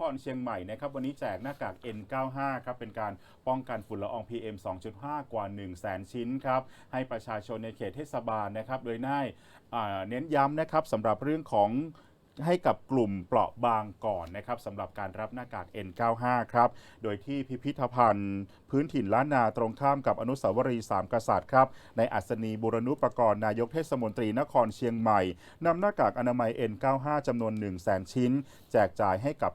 ครเชียงใหม่นะครับวันนี้แจกหน้ากาก N95 ครับเป็นการป้องกันฝุ่นละออง PM 2.5 กว่า 1 0 0 0 0แสนชิ้นครับให้ประชาชนในเขตเทศบาลนะครับโดยน่ายเน้นย้ำนะครับสำหรับเรื่องของ ให้กับกลุ่มเปราะบางก่อนนะครับสำหรับการรับหน้ากาก N95 ครับ โดยที่พิพิธภัณฑ์ พื้นถิ่นล้านนาตรงข้ามกับอนุสาวรีย์สามกษัตริย์ครับในอัศนีบุรณุปกรณ์นายกเทศมนตรีนครเชียงใหม่นำหน้ากากอนามัย N95 จำนวน 1 0 0 0 0แสนชิ้น แจกจ่ายให้กับ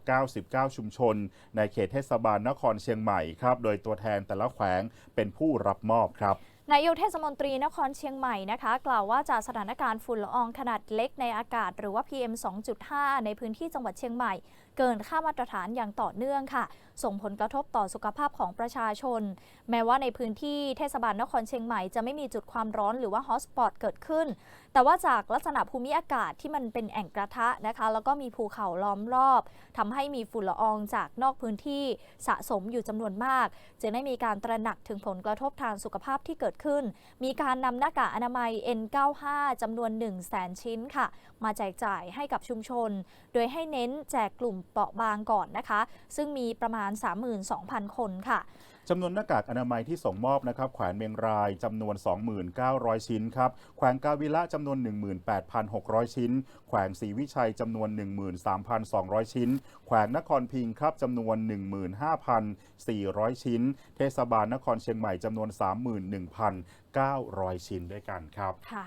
99 ชุมชน ในเขตเทศบาลนครเชียงใหม่ครับโดยตัวแทนแต่ละแขวงเป็นผู้รับมอบครับ นายกเทศมนตรีนครเชียงใหม่นะคะ กล่าวว่าจากสถานการณ์ฝุ่นละอองขนาดเล็กในอากาศ หรือว่า PM 2.5 ในพื้นที่จังหวัดเชียงใหม่ เกินค่ามาตรฐานอย่างต่อเนื่องค่ะ ส่งผลกระทบต่อสุขภาพของประชาชน แม้ว่าในพื้นที่เทศบาลนครเชียงใหม่จะไม่มีจุดความร้อนหรือว่าฮอสปอตเกิดขึ้น แต่ว่าจากลักษณะภูมิอากาศที่มันเป็นแอ่งกระทะนะคะ แล้วก็มีภูเขาล้อมรอบทำให้มีฝุ่นละอองจากนอกพื้นที่สะสมอยู่จำนวนมากจึงได้มีการตระหนักถึงผลกระทบทางสุขภาพที่เกิดขึ้น มีการนำหน้ากากอนามัย N95 จำนวน 1 0 0 0 0แสนชิ้นค่ะ มาแจกจ่ายให้กับชุมชน โดยให้เน้นแจกกลุ่มเปราะบางก่อนนะคะ ซึ่งมีประมาณ 32,000 คนค่ะจำนวนหน้ากากอนามัยที่ส่งมอบนะครับแขวนเมียงรายจำนวน 29,000 ชิ้นครับแขวงกาวิละจำนวน 18,600 ชิ้น แขวงศรีวิชัยจำนวน 13,200 ชิ้น แขวงนครพิงค์ครับจำนวน 15,400 ชิ้น เทศบาลนครเชียงใหม่จำนวน1,900 ชิ้นด้วยกันครับค่ะ